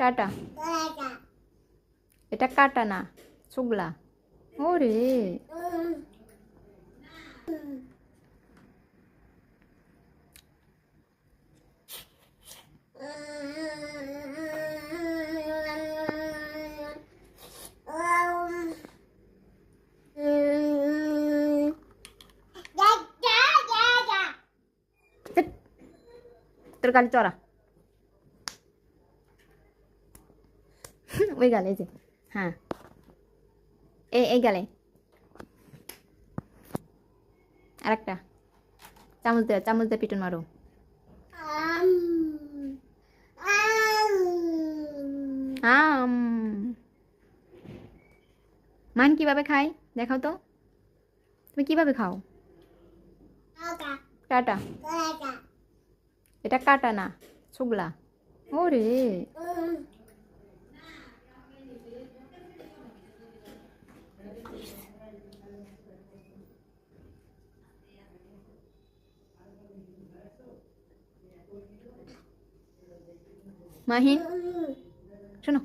Tata এটা কাটা না শুগলা ওরে ধ্যাৎ। তোর ওই গালে যে হ্যাঁ। এই এই গালে। আর একটা চামচ দে চামচ দিয়ে পিটন মারো। আম মান কীভাবে খায়? দেখাও তো। তুমি কীভাবে খাও? টাটা এটা কাটা না শুগলা ওরে। মাহিন শোনো।